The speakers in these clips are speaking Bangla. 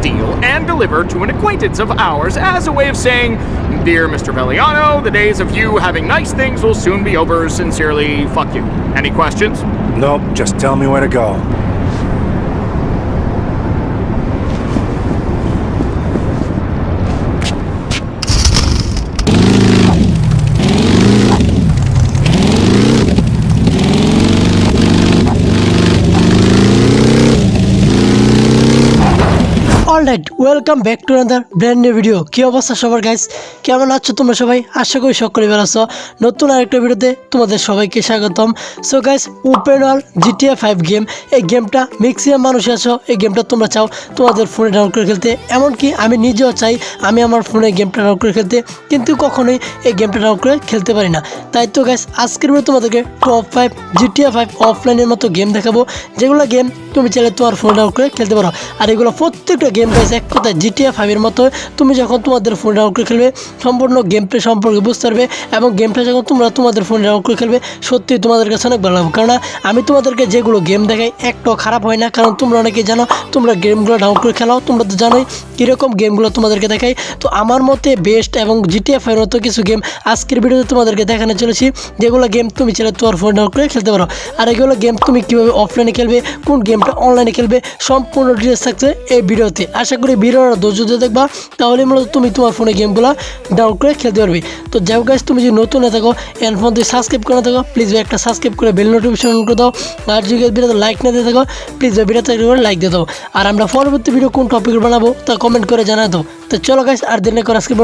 steal, and deliver to an acquaintance of ours as a way of saying, Dear Mr. Belliano, the days of you having nice things will soon be over. Sincerely, fuck you. Any questions? Nope, just tell me where to go. all that welcome back to another brand new video কী অবস্থা সবার গাইস কেমন আছো তোমরা সবাই? আশা করি সকলে ভালো আছো। নতুন আরেকটা ভিডিওতে তোমাদের সবাইকে স্বাগতম। So guys open world GTA five game এই গেমটা ম্যাক্সিমাম মানুষ আছো। এই গেমটা তোমরা চাও তোমাদের ফোনে ডাউনলোড করে খেলতে। এমনকি আমি নিজেও চাই আমি আমার ফোনে গেমটা ডাউনলোড করে খেলতে, কিন্তু কখনোই এই গেমটা ডাউনলোড করে খেলতে পারি না। তাই তো গাইস আজকের ভিডিও তোমাদেরকে টপ ফাইভ জিটিএ ফাইভ অফলাইনের মতো গেম দেখাবো। যেগুলো গেম তুমি চাইলে তোমার ফোনে ডাউনলোড করে খেলতে পারো। আর এগুলো প্রত্যেকটা গেম গাইস এক কথায় জিটিএ ফাইভের মতো তুমি যখন তোমাদের ফোনে ডাউনলোড করে খেলবে, সম্পূর্ণ গেম প্লে সম্পর্কে বুঝতে পারবে এবং গেমটা যখন তোমরা তোমাদের ফোনে ডাউনলোড করে খেলবে সত্যি তোমাদের কাছে অনেক ভালো লাগবে। কারণ আমি তোমাদেরকে যেগুলো গেম দেখাই, একটাও খারাপ হয় না। কারণ তোমরা অনেকে জানো, তোমরা গেমগুলো ডাউনলোড করে খেলাও, তোমরা তো জানোই কীরকম গেমগুলো তোমাদেরকে দেখাই। তো আমার মতে বেস্ট এবং জিটিএ ফাইভের মতো কিছু গেম আজকের ভিডিওতে তোমাদেরকে দেখানো চলেছি, যেগুলো গেম তুমি চাইলে তোমার ফোনে ডাউনলোড করে খেলতে পারো। আর এগুলো গেম তুমি কীভাবে অফলাইনে খেলবে, কোন গেমটা অনলাইনে খেলবে, সম্পূর্ণ ডিটেলস থাকছে এই ভিডিওতে। আশা করি ভিডিওটা ধৈর্য দিয়ে দেখবা তাহলে মূলত তুমি তোমার ফোনে গেমগুলো ডাউনলোড করে খেলতে পারবে। তো যাই হোক গাইস তুমি যদি নতুন না থাকো এন ফোন তুই সাবস্ক্রাইব করে থাকো প্লিজ ভাই একটা সাবস্ক্রাইব করে বেল নোটিফিকেশন অন করে দাও। আর যদি ভিডিওতে লাইক না দিয়ে থাকো প্লিজ ভাই করে লাইক দিয়ে দাও। আর আমরা পরবর্তী ভিডিও কোন টপিক বানাবো, তা কমেন্ট করে জানাই দাও। তো চলো গাইস আর দিনে করে আজকে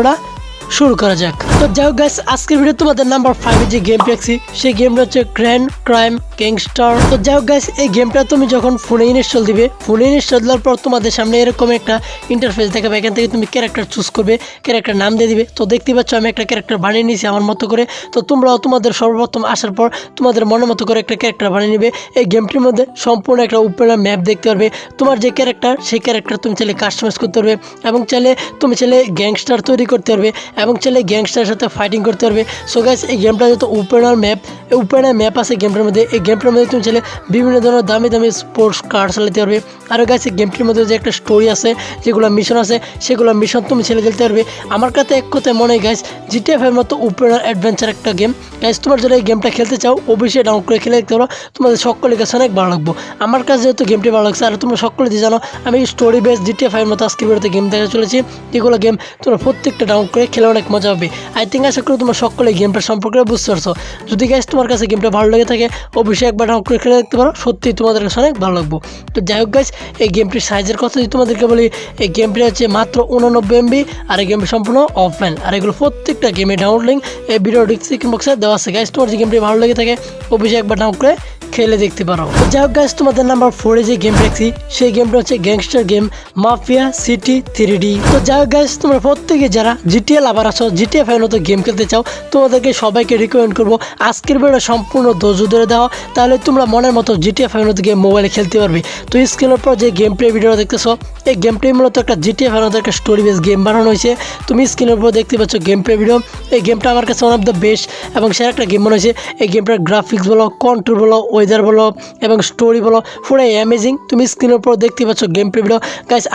শুরু করা যাক। তো যাই হোক আজকের ভিডিও তোমাদের নাম্বার ফাইভে যে গেম পেয়েছি সেই গেমটা হচ্ছে গ্র্যান্ড ক্রাইম গ্যাংস্টার তো যাই হোক এই গেমটা তুমি যখন ফোনে ইনস্টল দিবে ফোনে ইনস্টল দেওয়ার পর তোমাদের সামনে এরকম একটা ইন্টারফেস দেখাবে, এখান থেকে তুমি ক্যারেক্টার চুজ করবে ক্যারেক্টার নাম দিয়ে দিবে। তো দেখতে পাচ্ছ আমি একটা ক্যারেক্টার বানিয়ে নিয়েছি আমার মতো করে। তো তোমরাও তোমাদের সর্বপ্রথম আসার পর তোমাদের মনের মতো করে একটা ক্যারেক্টার বানিয়ে নিবে। এই গেমটির মধ্যে সম্পূর্ণ একটা উপরে ম্যাপ দেখতে পারবে। তোমার যে ক্যারেক্টার সেই ক্যারেক্টার তুমি চাইলে কাস্টমাইজ করতে পারবে এবং চাইলে তুমি চাইলে গ্যাংস্টার তৈরি করতে পারবে এবং চাইলে গ্যাংস্টারের সাথে ফাইটিং করতে পারবে। সো গাইস এই গেমটা যত ওপেনার ম্যাপ ওপেনার ম্যাপ আছে গেমটার মধ্যে। এই গেমটার মধ্যে তুমি চাইলে বিভিন্ন ধরনের দামি দামি স্পোর্টস কার চালাতে পারবে। আর গাইস এই গেমটির মধ্যে যে একটা স্টোরি আছে, যেগুলো মিশন আছে, সেগুলো মিশন তুমি ছেলে খেলতে পারবে। আমার কাছে এক কথায় মনে হয় গাইস জিটিএফের মতো ওপেনার অ্যাডভেঞ্চার একটা গেম গাইস তোমার যারা এই গেমটা খেলতে চাও, অবশ্যই ডাউনলোড করে খেলে দেখতে পারো। তোমাদের সকলের কাছে অনেক ভালো লাগবে। আমার কাছে যেহেতু গেমটি ভালো লাগছে, আর তোমরা সকলে দিয়ে জানো, আমি স্টোরি বেস জিটিএফ এর মতো আজকে ভিডিওতে গেম দেখা চলেছি। যেগুলো গেম তোমরা প্রত্যেকটা ডাউনলোড করে খেলে অনেক মজা হবে আই থিঙ্ক আশা করি তোমরা সকলে গেমটা সম্পর্কে বুঝতে পারছ। যদি গাইস তোমার কাছে গেমটা ভালো লেগে থাকে, অবশ্যই একবার ডাউনলোড করে খেলে দেখতে পারো। সত্যি তোমাদের কাছে অনেক ভালো লাগবো। তো যাই হোক গাইস এই গেমটির সাইজের কথা যদি তোমাদেরকে বলি, এই গেমটি হচ্ছে মাত্র উননব্বই এমবি আর এই গেমটি সম্পূর্ণ অফলাইন আর এগুলো প্রত্যেকটা গেমে ডাউনলোড লিঙ্ক এই ভিডিও ডিসক্রিপশন বক্সে দেওয়া আছে। গাইস তোমার যে গেমটি ভালো লেগে থাকে, অবশ্যই একবার ডাউনলোড করে খেলে দেখতে পারো। যাই হোক গাইস তোমাদের নাম্বার ফোরে যে গেম দেখছি, সেই গেমটা হচ্ছে gangster game mafia city three D তো যাই হোক গাইস তোমরা প্রত্যেকে যারা জিটিএ লাভার আছো জিটিএ ফাইভ মতো গেম খেলতে চাও, তোমাদেরকে সবাইকে রিকমেন্ড করব আজকের ভিডিও সম্পূর্ণ ধৈর্য ধরে দেওয়া তাহলে তোমরা মনের মতো জিটিএ ফাইভ মতো গেম মোবাইলে খেলতে পারবে। তো স্ক্রিনের পর যে গেম প্লে ভিডিও দেখতেছো, এই গেম প্লে মূলত একটা জিটিএ ফাইভ মতো একটা স্টোরি বেস গেম বানানো হয়েছে। তুমি স্ক্রিনের উপর দেখতে পাচ্ছ গেম প্লে ভিডিও এই গেমটা আমার কাছে ওয়ান অফ দ্য বেস্ট এবং সেরা একটা গেম মনে হয়েছে। এই গেমটার গ্রাফিক্স বলো কন্ট্রোল বলো ওয়েদার বলো এবং স্টোরি বলো পুরো অ্যামেজিং তুমি স্ক্রিনের উপর দেখতে পাচ্ছ গেম প্লে ভিডিও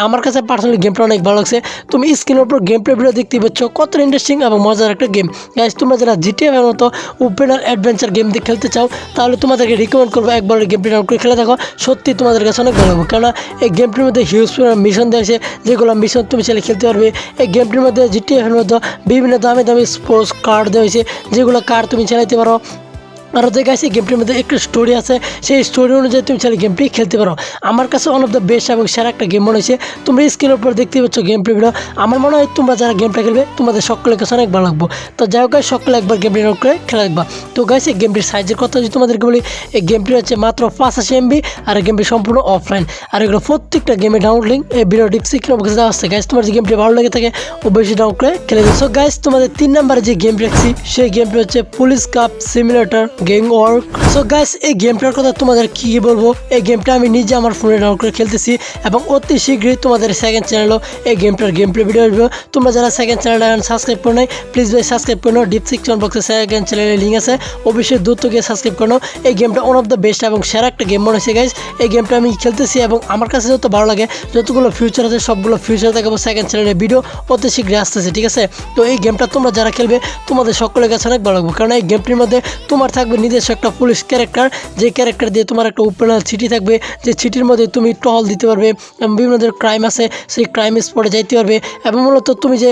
আমার কাছে পার্সোনালি গেমটা অনেক ভালো লাগছে। তুমি স্ক্রিনের উপর গেম প্লে ভিডিও দেখতে পাচ্ছ, কত ইন্টারেস্টিং এবং মজার একটা গেম গাইস তোমরা যারা জিটিএ মতো ওপেনার অ্যাডভেঞ্চার গেম দিয়ে খেলতে চাও, তাহলে তোমাদেরকে রিকমেন্ড করব একবার গেমটি ডাউনলোড করে খেলে দেখো। সত্যি তোমাদের কাছে অনেক ভালো লাগবে, কেননা এই গেমটির মধ্যে হিউজ মিশন দিয়েছে যেগুলো মিশন তুমি চাইলে খেলতে পারবে। এই গেমটির মধ্যে জিটিএফের মধ্যে বিভিন্ন দামি দামি স্পোর্টস কার্ড দেওয়া হয়েছে, যেগুলো কার্ড তুমি চালাতে পারো। আরও দেখা যাচ্ছে গেমটির মধ্যে একটু স্টোরি আছে। সেই স্টোরি অনুযায়ী তুমি চাইলে গেমটি খেলতে পারো। আমার কাছে ওয়ান অফ দ্য বেস্ট এবং সেরা একটা গেম মনে হয়েছে। তোমরা স্ক্রিনের উপর দেখতে পাচ্ছ গেম প্লে ভিডিও আমার মনে হয় তোমরা যারা গেমটা খেলবে, তোমাদের সকলের কাছে অনেক ভালো লাগবো। তো যাই হোক সকলে একবার গেমটি ডাউনলোড করে খেলা দেখবা। তো গাইছে এই গেমটির সাইজের কথা যদি তোমাদেরকে বলি, এই গেমটি হচ্ছে মাত্র পাঁচাশি এমবি আর এই গেমটি সম্পূর্ণ অফলাইন আর এগুলো প্রত্যেকটা গেমে ডাউনলোড লিঙ্ক এই ভিডিও ডিসক্রিপশন বক্সে দেওয়া আছে। গাইস তোমার যে গেমটি ভালো লেগে থাকে ও বেশি ডাউনলোড করে খেলে দিচ্ছ গাইস তোমাদের তিন নম্বরে যে গেম রাখছি, সেই গেমটি হচ্ছে police cop simulator gang war so guys এই গেমটার কথা তোমাদের কি বলব? এই গেমটা আমি নিজে আমার ফোনে ডাউনলোড করে খেলতেছি এবং অতি শীঘ্রই তোমাদের সেকেন্ড চ্যানেলও এই গেমটার গেম প্লে ভিডিও আসবে। তোমরা যারা সেকেন্ড চ্যানেলটা এখন সাবস্ক্রাইব করো নাই প্লিজ ভাই সাবস্ক্রাইব করো ডিপ সেকশন বক্সে সেকেন্ড চ্যানেলের লিঙ্ক আছে। অবশ্যই দ্রুত গিয়ে সাবস্ক্রাইব করো এই গেমটা ওয়ান অফ দ্য বেস্ট এবং সেরা একটা গেম মনে হয়েছে গাইস এই গেমটা আমি খেলতেছি এবং আমার কাছে যত ভালো লাগে, যতগুলো ফিউচার আছে, সবগুলো ফিউচার দেখাবো সেকেন্ড চ্যানেলের ভিডিও অতি শীঘ্রই আসতেছে, ঠিক আছে? তো এই গেমটা তোমরা যারা খেলবে, তোমাদের সকলের কাছে অনেক ভালো লাগবে। কারণ এই গেমটির মধ্যে তোমার থাকবে নিজস্ব একটা পুলিশ ক্যারেক্টার, যে ক্যারেক্টার দিয়ে তোমার একটা উপেনাল চিঠি থাকবে, যে চিঠির মধ্যে তুমি টহল দিতে পারবে, এবং বিভিন্ন ধরনের ক্রাইম আছে, সেই ক্রাইম স্পটে যাইতে পারবে, এবং মূলত তুমি যে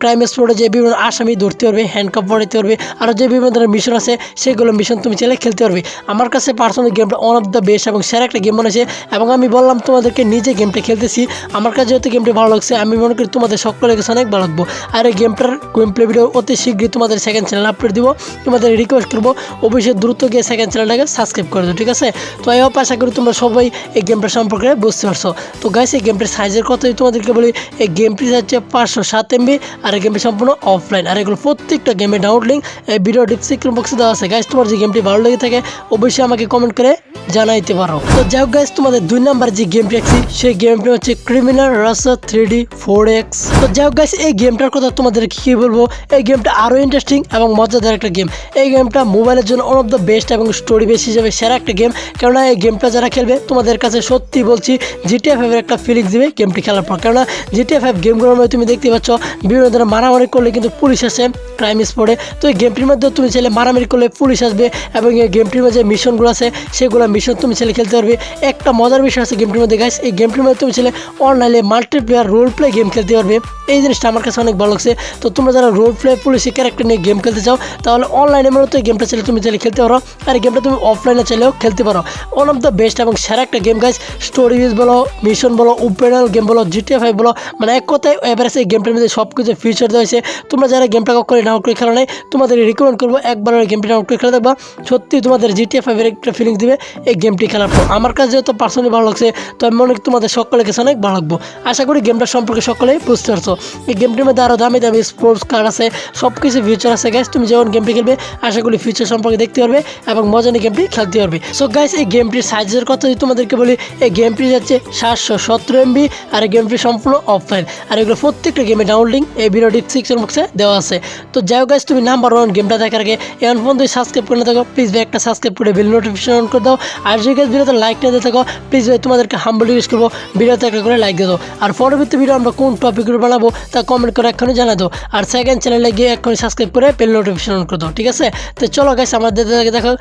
ক্রাইম স্পটে যে বিভিন্ন আসামি ধরতে পারবে হ্যান্ডকাপ পড়াইতে পারবে, আরও যে বিভিন্ন ধরনের মিশন আছে, সেগুলো মিশন তুমি চাইলে খেলতে পারবে। আমার কাছে পার্সোনাল গেমটা ওয়ান অফ দ্য বেস্ট এবং সেরা একটা গেম মনে এবং আমি বললাম তোমাদেরকে নিজে গেমটা খেলতেছি, আমার কাছে যেহেতু গেমটি ভালো লাগছে, আমি মনে করি তোমাদের সকলের কাছে অনেক ভালো লাগবো। আর এই গেমটার গেম প্লে ভিডিও অতি শীঘ্রই তোমাদের সেকেন্ড চ্যানেল আপলোড দিব, তোমাদের রিকোয়েস্ট করব, অবশ্যই দ্রুত গিয়ে সেকেন্ড চ্যানেলটাকে সাবস্ক্রাইব করে দেবো ঠিক আছে? তো এই হোপ আশা করি তোমরা সবাই এই গেমটা সম্পর্কে বুঝতে পারছ। তো গাইস এই গেমটির সাইজের কথাই তোমাদেরকে বলি, এই গেমটি হচ্ছে পাঁচশো সাত এমবি আর এই গেমটি সম্পূর্ণ অফলাইন আর এগুলো প্রত্যেকটা গেমের ডাউনলোড লিঙ্ক এই ভিডিও ডিসক্রিপশন বক্সে দেওয়া আছে। গাইস তোমার যে গেমটি ভালো লেগে থাকে, অবশ্যই আমাকে কমেন্ট করে জানাইতে পারো। তো যাই হোক গাইস তোমাদের দুই নাম্বার যে গেমটি রাখছি সেই গেমটি হচ্ছে criminal Russia three D four X তো যাই হোক গাইস এই গেমটার কথা তোমাদের কি বলব, এই গেমটা আরও ইন্টারেস্টিং এবং মজাদার একটা গেম এই গেমটা মোবাইলের জন্য ওয়ান অফ দ্য বেস্ট এবং স্টোরি বেস হিসেবে সেরা একটা গেম কেননা এই গেমটা যারা খেলবে, তোমাদের কাছে সত্যি বলছি জিটিএফ এর একটা ফিলিংস দিবে গেমটি খেলার পর। কেননা জিটিএফ এফ গেমগুলোর মধ্যে তুমি দেখতে পাচ্ছ, বিভিন্ন ধরনের মারামারি করলে কিন্তু পুলিশ আসে ক্রাইম স্পটে তো এই গেমটির মধ্যে তুমি চাইলে মারামারি করলে পুলিশ আসবে এবং এই গেমটির মধ্যে মিশনগুলো আছে, সেগুলো মিশন তুমি চাইলে খেলতে পারবে। একটা মজার বিষয় আছে গেমটির মধ্যে গাইস এই গেমটির মধ্যে তুমি চাইলে অনলাইনে মাল্টিপ্লেয়ার রোল প্লে গেম খেলতে পারবে। এই জিনিসটা আমার কাছে অনেক ভালো লাগছে। তো তোমরা যারা রোল প্লে পুলিশের ক্যারেক্টার নিয়ে গেম খেলতে চাও, তাহলে অনলাইনে মূলত এই গেমটা চাইলে তুমি চাইলে খেলতে পারো। আর এই গেমটা তুমি অফলাইনে চাইলেও খেলতে পারো। ওয়ান অফ দ্য বেস্ট এবং সেরা একটা গেম গাইস স্টোরি বেস বলো মিশন বলো ওপেনাল গেম বলো জিটিএ ফাইভ বলো মানে এক কথায় এভারেজ এই গেমটার মধ্যে সব কিছু ফিচার হয়েছে। তোমরা যারা গেমটা কখনো ডাউনলোড করে খেলা নাই, তোমাদের রিকমেন্ড করব একবার গেমটি ডাউনলোড করে খেলে দেখবা। সত্যি তোমাদের জিটিএ ফাইভের একটা ফিলিংস দিবে এই গেমটি খেলার পর। আমার কাছে যেহেতু পার্সোনালি ভালো লাগছে, তো আমি মনে তোমাদের সকলের কাছে অনেক ভালো লাগবো। আশা করি গেমটা সম্পর্কে সকলেই বুঝতে পারছ। এই গেমটির মধ্যে আরও দামি দামি স্পোর্টস কার্ড আছে সব কিছু ফিউচার আছে গ্যাস তুমি যখন গেমটি খেলবে, আশা করি ফিউচার সম্পর্কে দেখতে পারবে এবং মজা নিয়ে গেমটি খেলতে পারবে। সো গাইস এই গেমটির সাইজের কথা যদি তোমাদেরকে বলি এই গেমটি যাচ্ছে সাতশো সতেরো এমবি আর এই গেমটি সম্পূর্ণ অফলাইন আর এগুলো প্রত্যেকটা গেমে ডাউনলোডিং এই ভিডিও ডিসক্রিপশন বক্সে দেওয়া আছে। তো যাই guys, তুমি নাম্বার ওয়ান গেমটা দেখার আগে এখন ফোন তুমি সাবস্ক্রাইব করে থাকো প্লিজ ভাই একটা সাবস্ক্রাইব করে বেল নোটিফিকেশন অন করে দাও। আর যে গাছ ভিডিওতে লাইক না দিয়ে থাকো প্লিজ ভাই তোমাদেরকে হাম্বল রিকোয়েস্ট করব ভিডিওতে একটা করে লাইক দিয়ে দাও। আর পরবর্তী ভিডিও আমরা কোন টপিকের বানাবো তা কমেন্ট করে এক্ষুনি জানা দাও। আর সেকেন্ড চ্যানেলে গিয়ে এক্ষুনি সাবস্ক্রাইব করে বেল নোটিফিকেশন অন করে দাও ঠিক আছে? তো চলো গাইস আমাদের দেখো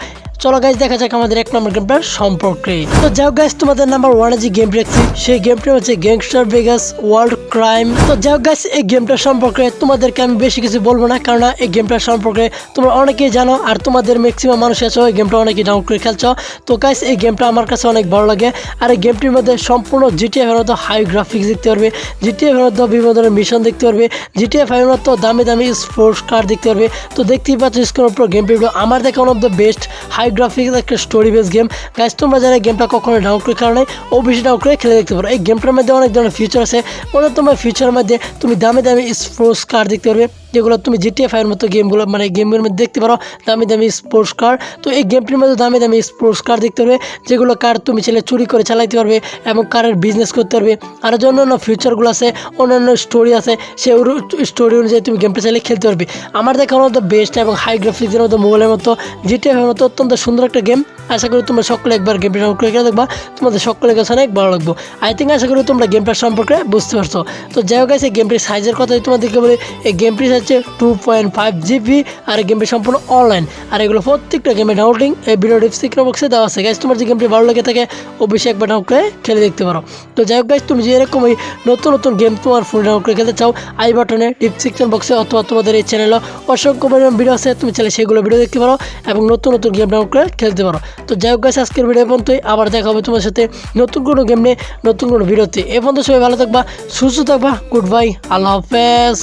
চলো দেখা যাক আমাদের এক নম্বর গেমটার সম্পর্কে। তো যাও তোমাদের নাম্বার ওয়ানে যে সেই গেমটা হচ্ছে গ্যাংস্টার ওয়ার্ল্ড ক্রাইম তো যাও এই গেমটার সম্পর্কে তোমাদেরকে আমি বেশি কিছু বলব না কারণ এই গেমটার সম্পর্কে তোমরা অনেকেই জানো, আর তোমাদের ম্যাক্সিমাম মানুষ আছো, এই গেমটা অনেকেই ডাউনলোড করে খেলছো। তো এই গেমটা আমার কাছে অনেক ভালো লাগে, আর এই গেমটির মধ্যে সম্পূর্ণ জিটিএফ এর হাই গ্রাফিক্স দেখতে পারবে মধ্যে বিভিন্ন ধরনের মিশন দেখতে পারবে মতো দামি দামি স্পোর্টস কার দেখতে পারবে। তো দেখতেই পাচ্ছ স্ক্রিনের উপর গেম আমার one of the best high graphics একটা স্টোরি বেস গেম গাইজ তোমরা যারা গেমটা কখনো ডাউনলোড করে কারণে ও বেশি ডাউনলোড করে খেলে দেখতে পারো। এই গেমটার মধ্যে অনেক ধরনের ফিচার আছে। ওদের তোমার ফিচারের মধ্যে তুমি দামি দামি স্পোর্টস কার দেখতে পারবে। যেগুলো তুমি জিটিএফ এর মতো গেমগুলো মানে গেমের মধ্যে দেখতে পারো, দামি দামি স্পোর্টস কার তো এই গেমটির মধ্যে দামি দামি স্পোর্টস কার দেখতে পারবে, যেগুলো কার তুমি ছেলে চুরি করে চালাইতে পারবে এবং কারের বিজনেস করতে পারবে। আর যে অন্যান্য ফিউচারগুলো আছে, অন্যান্য স্টোরি আছে, সেই স্টোরি অনুযায়ী তুমি গেমটা চাইলে খেলতে পারবে। আমার দেখা মতো বেস্ট এবং হাই গ্রাফিক্সের মতো মোবাইলের মতো জিটিএফ এর মতো অত্যন্ত সুন্দর একটা গেম আশা করি তোমরা সকলে একবার গেমটা করে খেলে দেখবা। তোমাদের সকলের কাছে অনেক ভালো লাগবে। আই থিঙ্ক আশা করি তোমরা গেমটার সম্পর্কে বুঝতে পারছ। তো যাই হোক এই গেমটির সাইজের কথা তোমাদেরকে বলি। এই গেমটি হচ্ছে টু পয়েন্ট ফাইভ জিবি আর এই গেমটি সম্পূর্ণ অনলাইন আর এগুলো প্রত্যেকটা গেমে ডাউনলোডিং এই ভিডিও ডিসক্রিপশন বক্সে দেওয়া আছে। গাইজ তোমার যে গেমটি ভালো লেগে থাকে, অবশ্যই একবার ডাউনলোড করে খেলে দেখতে পারো। তো যাই হোক গাইজ তুমি যে এরকম নতুন নতুন গেম তোমার ফোনে ডাউনলোড করে খেলতে চাও আই বাটনে ডিসক্রিপশন বক্সে অথবা তোমাদের এই চ্যানেলে অসংখ্য পরিমাণ ভিডিও আছে। তুমি চাইলে সেগুলো ভিডিও দেখতে পারো এবং নতুন নতুন গেম ডাউনলোড করে খেলতে পারো। তো যাই হোক গাছ আজকের ভিডিও পর্যন্তই। আবার দেখা হবে তোমার সাথে নতুন কোনো গেম নিয়ে, নতুন কোনো ভিডিওতে এ পর্যন্ত সবাই ভালো থাকবা, সুস্থ থাকবা গুড বাই আল্লাহ হাফেজ।